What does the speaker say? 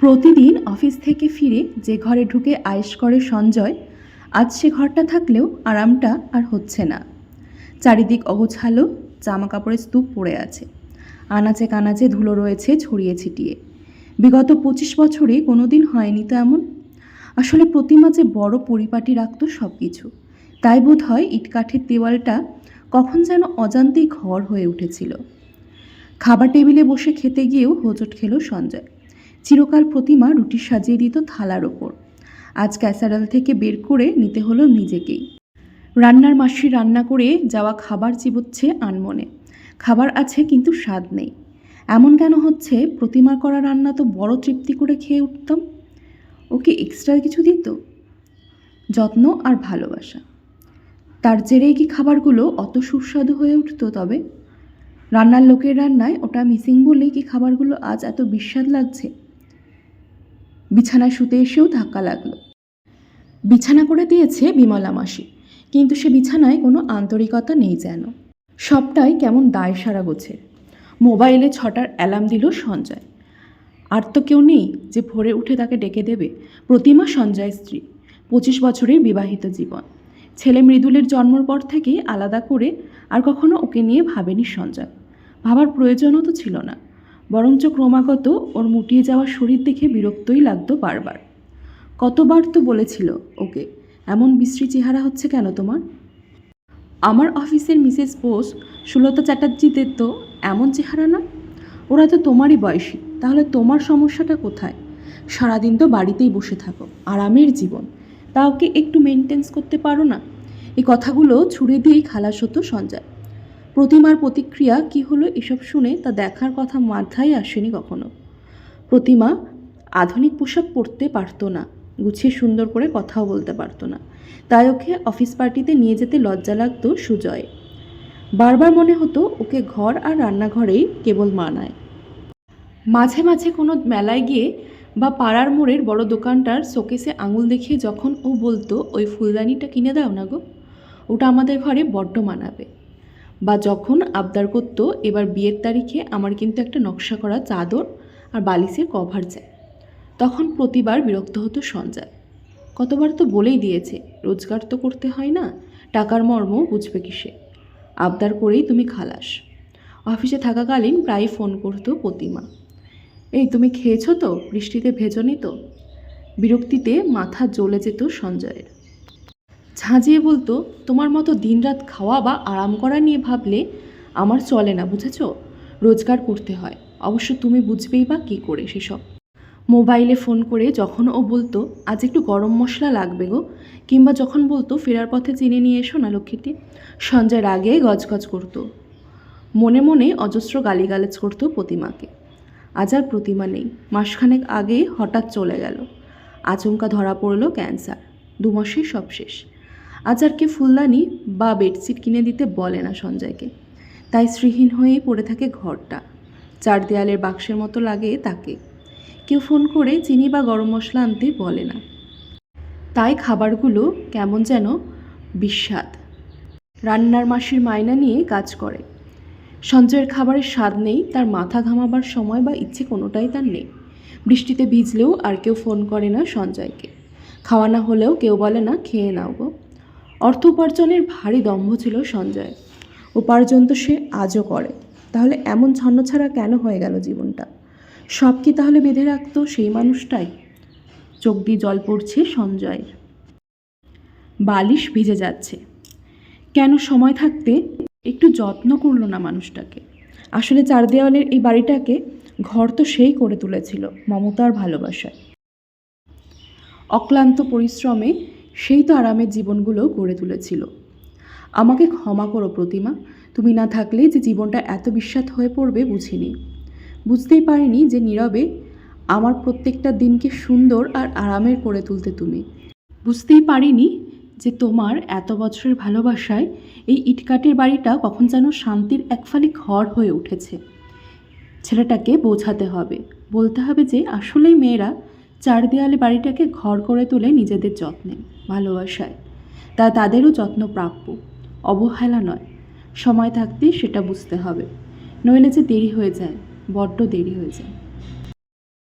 প্রতিদিন অফিস থেকে ফিরে যে ঘরে ঢুকে আয়েশ করে সঞ্জয়, আজ সে ঘরটা থাকলেও আরামটা আর হচ্ছে না। চারিদিক অগোছালো জামা কাপড়ের স্তূপ পড়ে আছে। আনাচে কানাচে ধুলো রয়েছে ছড়িয়ে ছিটিয়ে। বিগত পঁচিশ বছরে কোনোদিন হয়নি তো এমন? আসলে প্রতিমা যে বড় পরিপাটি রাখত সব কিছু তাই বোধ হয় ইটকাঠের দেওয়ালটা কখন যেন অজান্তেই ঘর হয়ে উঠেছিল। খাবার টেবিলে বসে খেতে গিয়েও হোঁচট খেল সঞ্জয়। চিরকাল প্রতিমা রুটি সাজিয়ে দিত থালার ওপর। আজ ক্যাসারাল থেকে বের করে নিতে হলো নিজেকেই। রান্নার মাসি রান্না করে যাওয়া খাবার চিবোচ্ছে আনমনে। খাবার আছে কিন্তু স্বাদ নেই। এমন কেন হচ্ছে? প্রতিমার করা রান্না তো বড় তৃপ্তি করে খেয়ে উঠতাম। ওকে এক্সট্রা কিছু দিত? যত্ন আর ভালোবাসা। তার জেরেই কি খাবারগুলো অত সুস্বাদু হয়ে উঠতো তবে? রান্নার লোকের রান্নায় ওটা মিসিং বলেই কি খাবারগুলো আজ এত বিস্বাদ লাগছে? বিছানায় শুতে এসেও ধাক্কা লাগল। বিছানা করে দিয়েছে বিমলা মাসি, কিন্তু সে বিছানায় কোনো আন্তরিকতা নেই যেন। সবটাই কেমন দায় সারা গোছের। মোবাইলে ছটার অ্যালার্ম দিল সঞ্জয়। আর তো কেউ নেই যে ভোরে উঠে তাকে ডেকে দেবে প্রতিমা সঞ্জয় স্ত্রী, পঁচিশ বছরের বিবাহিত জীবন। ছেলে মৃদুলের জন্মর পর থেকেই আলাদা করে আর কখনো ওকে নিয়ে ভাবেনি সঞ্জয়। ভাবার প্রয়োজনও তো ছিল না। বরঞ্চ ক্রমাগত ওর মুটিয়ে যাওয়া শরীর দেখে বিরক্তই লাগতো বারবার। কতবার তো বলেছিল ওকে, এমন বিশ্রী চেহারা হচ্ছে কেন তোমার? আমার অফিসের মিসেস বোস সুলতা চ্যাটার্জিদের তো এমন চেহারা না? ওরা তো তোমারই বয়সী, তাহলে তোমার সমস্যাটা কোথায়? সারাদিন তো বাড়িতেই বসে থাকো, আরামের জীবন তা ওকে একটু মেনটেন্স করতে পারো না? এই কথাগুলো ছুড়ে দিয়েই খালাস হতো সঞ্জয়। প্রতিমার প্রতিক্রিয়া কি হলো এসব শুনে তা দেখার কথা মাথায় আসেনি কখনো। প্রতিমা আধুনিক পোশাক পরতে পারতো না, গুছিয়ে সুন্দর করে কথাও বলতে পারতো না। তাই ওকে অফিস পার্টিতে নিয়ে যেতে লজ্জা লাগতো সুজয়। বারবার মনে হতো ওকে ঘর আর রান্নাঘরেই কেবল মানায় মাঝে মাঝে কোনো মেলায় গিয়ে বা পাড়ার মোড়ের বড় দোকানটার শোকেসে আঙুল দেখিয়ে যখন ও বলতো, ওই ফুলদানিটা কিনে দাও না গো। ওটা আমাদের ঘরে বড্ড মানাবে। বা যখন আবদার করতো, এবার বিয়ের তারিখে আমার কিন্তু একটা নকশা করা চাদর আর বালিশের কভার চাই। তখন প্রতিবার বিরক্ত হতো সঞ্জয়। কতবার তো বলেই দিয়েছে, রোজগার তো করতে হয় না, টাকার মর্ম বুঝবে কিসে? আবদার করেই তুমি খালাস। অফিসে থাকাকালীন প্রায় ফোন করতো প্রতিমা। এই তুমি খেয়েছো তো? বৃষ্টিতে ভেজনি তো? বিরক্তিতে মাথা জ্বলে যেত সঞ্জয়ের। ঝাঁঝিয়ে বলতো, তোমার মতো দিনরাত খাওয়া বা আরাম করা নিয়ে ভাবলে আমার চলে না, বুঝেছ? রোজগার করতে হয়। অবশ্য তুমি বুঝবেই বা কী করে সেসব। মোবাইলে ফোন করে যখন ও বলতো, আজ একটু গরম মশলা লাগবে গো। কিংবা যখন বলতো, ফেরার পথে চিনে নিয়ে এসো না লক্ষ্মীটি সঞ্জয় রাগে গজগজ করতো। মনে মনে অজস্র গালিগালাজ করতো প্রতিমাকে। আজ আর প্রতিমা নেই। মাসখানেক আগে হঠাৎ চলে গেল। আচমকা ধরা পড়ল ক্যান্সার। দুমাসেই সব শেষ। আর ফুলদানি বা বেডশিট কিনে দিতে বলে না সঞ্জয়কে। তাই শ্রীহীন হয়েই পড়ে থাকে ঘরটা। চার দেয়ালের বাক্সের মতো লাগে তাকে। কেউ ফোন করে চিনি বা গরম মশলা আনতে বলে না। তাই খাবারগুলো কেমন যেন বিস্বাদ। রান্নার মাসির মায়না নিয়ে কাজ করে। সঞ্জয়ের খাবারের স্বাদ নেই, তার মাথা ঘামাবার সময় বা ইচ্ছে কোনোটাই তার নেই। বৃষ্টিতে ভিজলেও আর কেউ ফোন করে না সঞ্জয়কে। খাওয়া না হলেও কেউ বলে না, খেয়ে নাও গো। অর্থ উপার্জনের ভারী দম্ভ ছিল সঞ্জয়। উপার্জন তো সে আজও করে। তাহলে এমন ছন্নছাড়া কেন হয়ে গেল জীবনটা? সব কি তাহলে বেঁধে রাখতো সেই মানুষটাই? চোখ দিয়ে জল পড়ছে সঞ্জয়ের। বালিশ ভিজে যাচ্ছে। কেন সময় থাকতে একটু যত্ন করল না মানুষটাকে? আসলে চার দেওয়ালের এই বাড়িটাকে ঘর তো সেই করে তুলেছিল মমতার ভালোবাসায়। অক্লান্ত পরিশ্রমে সেই তো আরামের জীবনগুলো গড়ে তুলেছিল। আমাকে ক্ষমা করো প্রতিমা, তুমি না থাকলে যে জীবনটা এত বিস্বাদ হয়ে পড়বে বুঝিনি। বুঝতেই পারিনি যে নীরবে আমার প্রত্যেকটা দিনকে সুন্দর আর আরামের করে তুলতে তুমি। বুঝতেই পারিনি যে তোমার এত বছরের ভালোবাসায় এই ইটকাটের বাড়িটা কখন যেন শান্তির একফালি ঘর হয়ে উঠেছে। ছেলেটাকে বোঝাতে হবে, বলতে হবে যে আসলেই মেয়েরা চার দেয়ালে বাড়িটাকে ঘর করে তোলে নিজেদের যত্নে, ভালোবাসায়। তা তাদেরও যত্ন প্রাপ্য। অবহেলা নয়। সময় থাকতে সেটা বুঝতে হবে। নইলে যে দেরি হয়ে যায়, বড্ড দেরি হয়ে যায়।